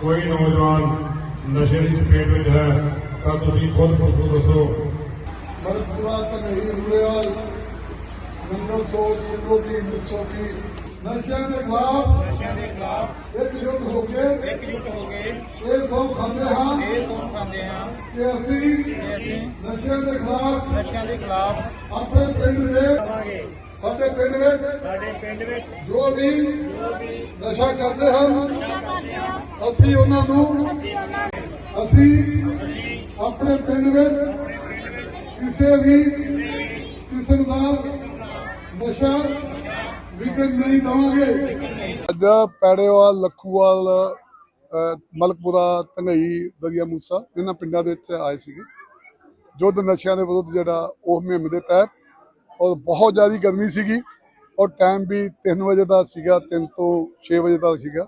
ਕੋਈ ਨੌਜਵਾਨ ਨਸ਼ੇ ਦੀ ਚਪੇਟ ਵਿੱਚ ਹੈ ਤਾਂ ਤੁਸੀਂ ਖੁਦ ਪੁੱਛੋ ਦੱਸੋ। ਮਰਪੁਰਾ ਤਨਹੀ ਰੁੜਿਆਲ ਨੰਬਰ ਸੋਚ ਸਿੰਘੋ ਕੀ ਮਿਸੋ ਕੀ ਨਸ਼ਿਆਂ ਦੇ ਖਿਲਾਫ ਨਸ਼ਿਆਂ ਦੇ ਖਿਲਾਫ ਇਕਜੁੱਟ ਹੋ ਕੇ ਇਕਜੁੱਟ ਹੋ ਕੇ ਇਹ ਸੌ ਖਾਂਦੇ ਹਾਂ। ਇਹ ਸੌਂਪ ਖਾਂਦੇ ਹਾਂ। ਕਿ ਅਸੀਂ ਅਸੀਂ ਨਸ਼ਿਆਂ ਦੇ ਖਿਲਾਫ ਨਸ਼ਿਆਂ ਦੇ ਖਿਲਾਫ ਆਪਣੇ ਪਿੰਡ ਦੇ ਕਰਾਂਗੇ। ਸਾਡੇ ਪਿੰਡ ਵਿੱਚ ਸਾਡੇ ਪਿੰਡ ਵਿੱਚ ਜੋ ਵੀ ਨਸ਼ਾ ਕਰਦੇ ਹਨ ਅਸੀਂ ਉਹਨਾਂ ਨੂੰ ਅਸੀਂ ਆਪਣੇ ਪਿੰਡ ਵਿੱਚ ਕਿਸੇ ਵੀ ਕਿਸਮ ਦਾ ਨਸ਼ਾ ਵਿਕਣ ਨਹੀਂ ਦਵਾਂਗੇ। ਅੱਜ ਪੈੜੇਵਾਲ ਲੱਖੂਵਾਲ ਮਲਕਪੁਰਾ ਧਨਈ ਦਰਿਆ ਮੂਸਾ ਇਹਨਾਂ ਪਿੰਡਾਂ ਦੇ ਵਿੱਚ ਆਏ ਸੀਗੇ। ਯੁੱਧ ਨਸ਼ਿਆਂ ਦੇ ਵਿਰੁੱਧ ਜਿਹੜਾ ਉਹ ਮੁਹਿੰਮ ਦੇ ਤਹਿਤ ਔਰ ਬਹੁਤ ਜ਼ਿਆਦਾ ਗਰਮੀ ਸੀਗੀ ਔਰ ਟਾਈਮ ਵੀ 3 ਵਜੇ ਦਾ ਸੀਗਾ 3 ਤੋਂ 6 ਵਜੇ ਤੱਕ ਸੀਗਾ।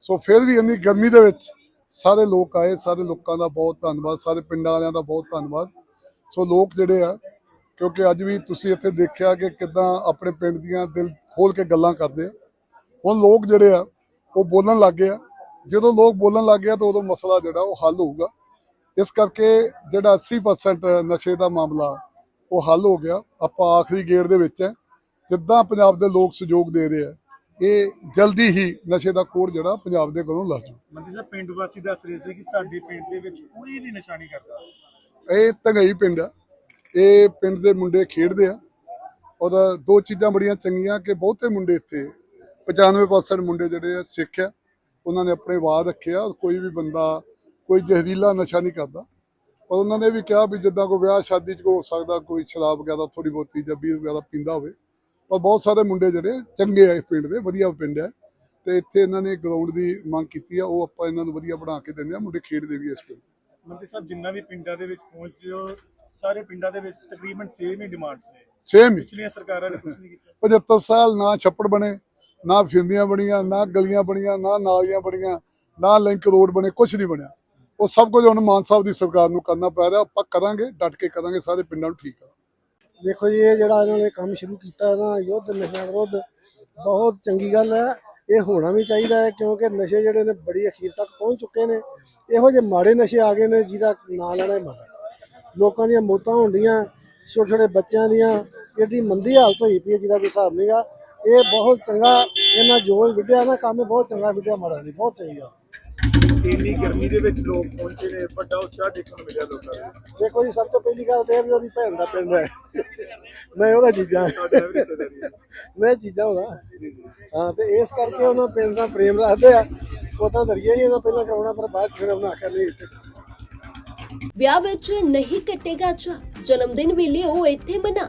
ਸੋ ਫਿਰ ਵੀ ਇੰਨੀ ਗਰਮੀ ਦੇ ਵਿੱਚ ਸਾਰੇ ਲੋਕ ਆਏ, ਸਾਰੇ ਲੋਕਾਂ ਦਾ ਬਹੁਤ ਧੰਨਵਾਦ, ਸਾਰੇ ਪਿੰਡਾਂ ਵਾਲਿਆਂ ਦਾ ਬਹੁਤ ਧੰਨਵਾਦ। ਸੋ ਲੋਕ ਜਿਹੜੇ ਆ, ਕਿਉਂਕਿ ਅੱਜ ਵੀ ਤੁਸੀਂ ਇੱਥੇ ਦੇਖਿਆ ਕਿ ਕਿਦਾਂ ਆਪਣੇ ਪਿੰਡ ਦੀਆਂ ਦਿਲ ਖੋਲ ਕੇ ਗੱਲਾਂ ਕਰਦੇ ਆ। ਹੁਣ ਲੋਕ ਜਿਹੜੇ ਆ, ਉਹ ਬੋਲਣ ਲੱਗ ਗਏ ਆ। ਜਦੋਂ ਲੋਕ ਬੋਲਣ ਲੱਗ ਗਏ ਆ ਤਾਂ ਉਦੋਂ ਮਸਲਾ ਜਿਹੜਾ ਉਹ ਹੱਲ ਹੋਊਗਾ। ਇਸ ਕਰਕੇ ਜਿਹੜਾ 80% ਨਸ਼ੇ ਦਾ ਮਾਮਲਾ ਉਹ ਹੱਲ ਹੋ ਗਿਆ। ਆਪਾਂ ਆਖਰੀ ਗੇੜ ਦੇ ਵਿੱਚ ਹੈ। ਜਿੱਦਾਂ ਪੰਜਾਬ ਦੇ ਲੋਕ ਸਹਿਯੋਗ ਦੇ ਰਹੇ ਆ ਇਹ ਜਲਦੀ ਹੀ ਨਸ਼ੇ ਦਾ ਕੋੜ ਜਿਹੜਾ ਪੰਜਾਬ ਦੇ ਕੋਲੋਂ ਲੱਗ ਜੂ ਮੰਤਰੀ ਸਾਹਿਬ ਪਿੰਡ ਵਾਸੀ ਦੱਸ ਰਹੇ ਸੀ ਕਿ ਸਾਡੇ ਪਿੰਡ ਦੇ ਵਿੱਚ ਕੋਈ ਵੀ ਨਸ਼ਾ ਨਹੀਂ ਕਰਦਾ। ਇਹ ਤੰਗਈ ਪਿੰਡ ਆ ਇਹ ਪਿੰਡ ਦੇ ਮੁੰਡੇ ਖੇਡਦੇ ਆ। ਉਹਦਾ ਦੋ ਚੀਜ਼ਾਂ ਬੜੀਆਂ ਚੰਗੀਆਂ ਕਿ ਬਹੁਤੇ ਮੁੰਡੇ ਇੱਥੇ 95% ਮੁੰਡੇ ਜਿਹੜੇ ਆ ਸਿੱਖ ਆ ਉਹਨਾਂ ਨੇ ਆਪਣੇ ਵਾਦ ਰੱਖੇ ਆ। ਕੋਈ ਵੀ ਬੰਦਾ ਕੋਈ ਜ਼ਹਿਰੀਲਾ ਨਸ਼ਾ ਨਹੀਂ ਕਰਦਾ। ਪਰ ਉਹਨਾਂ ਨੇ ਵੀ ਕਿਹਾ ਵੀ ਜਿੱਦਾਂ ਕੋਈ ਵਿਆਹ ਸ਼ਾਦੀ 'ਚ ਹੋ ਸਕਦਾ ਕੋਈ ਸ਼ਰਾਬ ਵਗੈਰਾ ਥੋੜੀ ਬਹੁਤੀ ਜਾਂ ਬੀਰ ਵਗੈਰਾ ਪੀਂਦਾ ਹੋਵੇ। ਪਰ ਬਹੁਤ ਸਾਰੇ ਮੁੰਡੇ ਜਿਹੜੇ ਚੰਗੇ ਆ ਇਸ ਪਿੰਡ ਦੇ ਵਧੀਆ ਪਿੰਡ ਹੈ। ਤੇ ਇੱਥੇ ਇਹਨਾਂ ਨੇ ਗਰਾਊਂਡ ਦੀ ਮੰਗ ਕੀਤੀ ਆ ਉਹ ਆਪਾਂ ਇਹਨਾਂ ਨੂੰ ਵਧੀਆ ਬਣਾ ਕੇ ਦਿੰਦੇ ਆ ਮੁੰਡੇ ਖੇਡਦੇ ਵੀ ਇਸ ਪਿੰਡ। ਮੰਤਰੀ ਸਾਹਿਬ ਜਿੰਨਾ ਵੀ ਪਿੰਡਾਂ ਦੇ ਵਿੱਚ ਪਹੁੰਚਿਓ ਸਾਰੇ ਪਿੰਡਾਂ ਦੇ ਵਿੱਚ ਤਕਰੀਬਨ ਸੇਮ ਹੀ ਡਿਮਾਂਡਸ ਨੇ। ਸੇਮ ਹੀ। ਪਿਛਲੀਆਂ ਸਰਕਾਰਾਂ ਨੇ ਕੁਝ ਨਹੀਂ ਕੀਤਾ। 75 ਸਾਲ ਨਾ ਛੱਪੜ ਬਣੇ ਨਾ ਫਿਰਦੀਆਂ ਬਣੀਆਂ ਨਾ ਗਲੀਆਂ ਬਣੀਆਂ ਨਾ ਨਾਲੀਆਂ ਬਣੀਆਂ ਨਾ ਲਿੰਕ ਰੋਡ ਬਣੇ ਕੁਝ ਨਹੀਂ ਬਣਿਆ। ਉਹ ਸਭ ਕੁਝ ਹੁਣ ਮਾਨ ਸਾਹਿਬ ਦੀ ਸਰਕਾਰ ਨੂੰ ਕਰਨਾ ਪੈ ਰਿਹਾ, ਆਪਾਂ ਕਰਾਂਗੇ, ਡਟ ਕੇ ਕਰਾਂਗੇ, ਸਾਰੇ ਪਿੰਡਾਂ ਨੂੰ ਠੀਕ ਆ ਦੇਖੋ ਜੀ, ਇਹ ਜਿਹੜਾ ਇਹਨਾਂ ਨੇ ਕੰਮ ਸ਼ੁਰੂ ਕੀਤਾ ਹੈ ਨਾ, ਯੁੱਧ, ਨਸ਼ਿਆਂ ਵਿਰੁੱਧ, ਬਹੁਤ ਚੰਗੀ ਗੱਲ ਹੈ। ਇਹ ਹੋਣਾ ਵੀ ਚਾਹੀਦਾ ਹੈ, ਕਿਉਂਕਿ ਨਸ਼ੇ ਜਿਹੜੇ ਨੇ ਬੜੀ ਅਖੀਰ ਤੱਕ ਪਹੁੰਚ ਚੁੱਕੇ ਨੇ। ਇਹੋ ਜਿਹੇ ਮਾੜੇ ਨਸ਼ੇ ਆ ਗਏ ਨੇ ਜਿਹਦਾ ਨਾਂ ਲੈਣਾ ਮਾੜਾ ਲੋਕਾਂ ਦੀਆਂ ਮੌਤਾਂ ਹੁੰਦੀਆਂ ਛੋਟੇ ਛੋਟੇ ਬੱਚਿਆਂ ਦੀਆਂ ਏਡੀ ਮੰਦੀ ਹਾਲਤ ਹੋਈ ਪਈ ਹੈ, ਜਿਹਦਾ ਕੋਈ ਹਿਸਾਬ ਨਹੀਂਗਾ ਇਹ ਬਹੁਤ ਚੰਗਾ, ਇਹਨਾਂ ਜੋ ਵਿੱਢਿਆ ਨਾ, ਕੰਮ ਬਹੁਤ ਚੰਗਾ ਵਿੱਢਿਆ ਮਾੜਾ ਨਹੀਂ ਬਹੁਤ ਚੰਗੀ ਗੱਲ ਇੰਨੀ ਗਰਮੀ ਦੇ ਵਿੱਚ ਲੋਕ ਪਹੁੰਚੇ ਨੇ ਵੱਡਾ ਉਤਸ਼ਾਹ ਦੇਖਣ ਨੂੰ ਮਿਲਿਆ ਲੋਕਾਂ ਨੂੰ। ਦੇਖੋ ਜੀ ਸਭ ਤੋਂ ਪਹਿਲੀ ਗੱਲ ਤੇ ਇਹ ਵੀ ਉਹਦੀ ਭੈਣ ਦਾ ਪਿੰਡ ਹੈ। ਮੈਂ ਉਹਦਾ ਹੈ। ਮੈਂ ਚੀਜ਼ਾਂ ਉਹਦਾ। ਹਾਂ ਤੇ ਇਸ ਕਰਕੇ ਉਹਨਾਂ ਪਿੰਡ ਨਾਲ ਪ੍ਰੇਮ ਰੱਖਦੇ ਆ। ਉਦਾਂ ਦਰੀਏ ਹੀ ਇਹਨਾਂ ਪਹਿਲਾਂ ਕਰਾਉਣਾ ਪਰ ਬਾਅਦ ਫਿਰ ਉਹਨਾਂ ਆਖਿਆ ਨਹੀਂ ਇੱਥੇ ਵਿਆਹ ਵਿੱਚ ਨਹੀਂ ਕੱਟੇਗਾ ਚਾ ਜਨਮ ਦਿਨ ਵੇਲੇ ਉਹ ਇੱਥੇ ਮਨਾ।